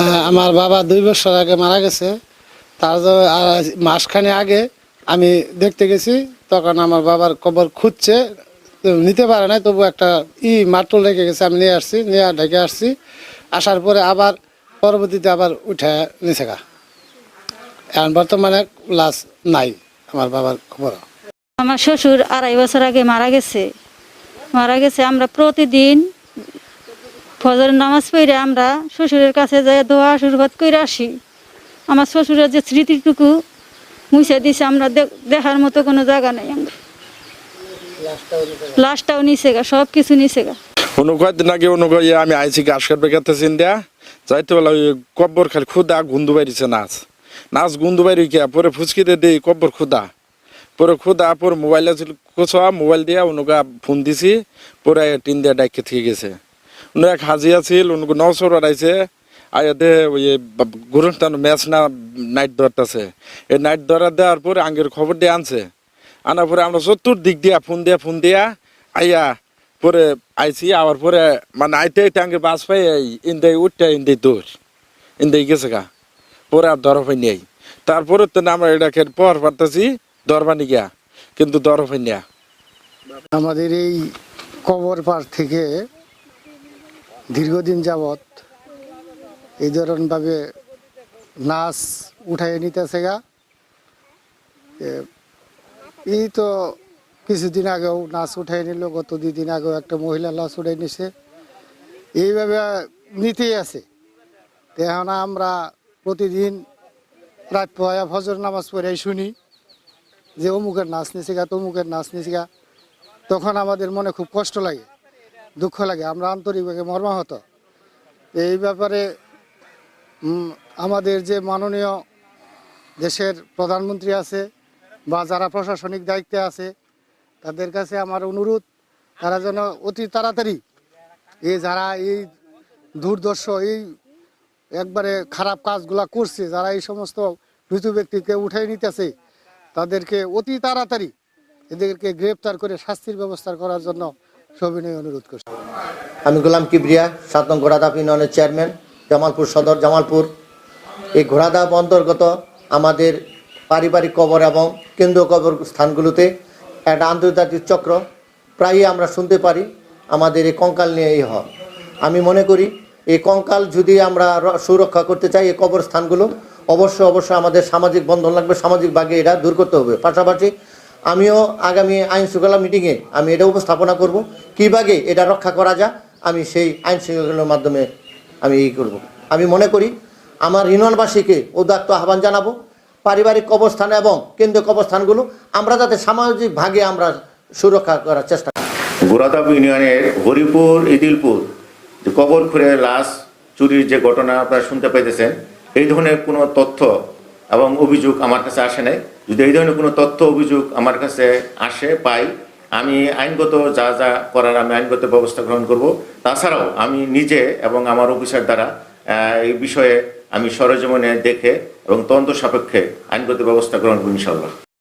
হ্যাঁ আমার বাবা দুই বছর আগে মারা গেছে। তার মাসখানে আগে আমি দেখতে গেছি তখন আমার বাবার কবর খুঁজছে। নিতে পারে না তবু একটা ই মাটুল রেখে গেছে আমি নিয়ে আসছি নিয়ে ঢেকে আসছি। আসার পরে আবার পরবর্তীতে আবার উঠে নিচে গা। এখন বর্তমানে লাশ নাই আমার বাবার খবর আমার শ্বশুর আড়াই বছর আগে মারা গেছে। মারা গেছে আমরা প্রতিদিন ফজর নামাজ পড়ে আমরা শ্বশুরের কাছে যাই দোয়া আশীর্বাদ করে আসি। আমার শ্বশুরের যে স্মৃতিটুকু মুছে দিছে, আমরা দেখার মতো কোনো জায়গা নেই আমরা। লাশটাও নিচে গা সব কিছু নিচে গা অনুকয় আগে অনুকয় আমি আইছি ঘাস কাটবে কাটতে চিন্তা যাইতে বলা ওই কব্বর খালি খুদা গুন্দু বাইরিছে নাচ। নাচ, গুন্দু বাইরি কে পরে ফুচকিতে দেই, কব্বর খুদা পরে খুদা পরে মোবাইল কোচা মোবাইল দিয়া অনুকা ফোন দিছি, পরে টিন দিয়া ডাইকে থেকে গেছে। উনি এক হাজি আছিল, উনকু নশোর আড়াইছে। আয়াতে ওই গুরুস্থান ম্যাচ না, নাইট ধরতেছে। এই নাইট ধরা দেওয়ার পরে আঙ্গের খবর দিয়ে আনছে। আনার পরে আমরা চতুর দিক দিয়া ফোন দিয়া ফোন দিয়া আইয়া পরে আইছি আবার পরে মানে আইতে আইতে আঙ্গে বাস পাই ইন্দাই উঠতে ইন্দাই দৌড়। ইন্দাই গেছে গা। পরে আর দর পাই নাই তারপরে তো আমরা এটাকে পর পারতেছি, দরবানি গিয়া। কিন্তু দর পাই আমাদের এই কবর পার থেকে দীর্ঘদিন যাবৎ এই ধরনভাবে নাচ উঠাই নিতেছে গা। এই তো কিছুদিন আগেও নাচ উঠাই নিল, গত দুই দিন আগেও একটা মহিলা নাচ উঠাই নিছে। এইভাবে নিতেই আছে। তো এখন আমরা প্রতিদিন রাত পয়া ফজর নামাজ পড়ে শুনি যে অমুকের নাচ নিছে গা, তমুকের নাচ নিছে গা। তখন আমাদের মনে খুব কষ্ট লাগে। দুঃখ লাগে, আমরা আন্তরিকভাবে মর্মাহত। এই ব্যাপারে আমাদের যে মাননীয় দেশের প্রধানমন্ত্রী আছে বা যারা প্রশাসনিক দায়িত্বে আছে, তাদের কাছে আমার অনুরোধ, তারা যেন অতি তাড়াতাড়ি এই যারা এই দুর্দর্শ, এই একবারে খারাপ কাজগুলা করছে, যারা এই সমস্ত মৃত ব্যক্তিকে উঠাই নিতেছে, তাদেরকে অতি তাড়াতাড়ি এদেরকে গ্রেপ্তার করে শাস্তির ব্যবস্থা করার জন্য সবিনয় অনুরোধ করছি। আমি গোলাম কিবরিয়া, সাত নং ঘোড়াধাপ ইউনিয়নের চেয়ারম্যান, জামালপুর সদর, জামালপুর। এই ঘোড়াধাপ অন্তর্গত আমাদের পারিবারিক কবর এবং কেন্দ্রীয় কবর স্থানগুলোতে একটা আন্তর্জাতিক চক্র। প্রায়ই আমরা শুনতে পারি, আমাদের এই কঙ্কাল নিয়ে এই হয় আমি মনে করি, এই কঙ্কাল যদি আমরা সুরক্ষা করতে চাই, এই কবর স্থানগুলো অবশ্যই অবশ্যই আমাদের সামাজিক বন্ধন লাগবে, সামাজিক ভাগে এটা দূর করতে হবে। পাশাপাশি আমিও আগামী আইন শৃঙ্খলা মিটিংয়ে আমি এটা উপস্থাপনা করব। কীভাবে এটা রক্ষা করা যায় আমি সেই আইন শৃঙ্খলার মাধ্যমে আমি এই করব। আমি মনে করি আমার ইউনিয়নবাসীকে উদাত্ত আহ্বান জানাব। পারিবারিক অবস্থান এবং কেন্দ্রীয় কবরস্থানগুলো আমরা যাতে সামাজিক ভাগে আমরা সুরক্ষা করার চেষ্টা করি। গোরাদাব ইউনিয়নের হরিপুর, ইদিলপুর কবর খুঁড়ে লাশ, চুরির যে ঘটনা আপনারা শুনতে পাইতেছেন, এই ধরনের কোনো তথ্য এবং অভিযোগ আমার কাছে আসে নাই। যদি এই ধরনের কোনো তথ্য, অভিযোগ আমার কাছে আসে, পাই, আমি আইনগত যা যা করার আমি আইনগত ব্যবস্থা গ্রহণ করব। তাছাড়াও আমি নিজে এবং আমার অফিসার দ্বারা এই বিষয়ে আমি সরজমনে দেখে এবং তদন্ত সাপেক্ষে আইনগত ব্যবস্থা গ্রহণ করব ইনশাল্লাহ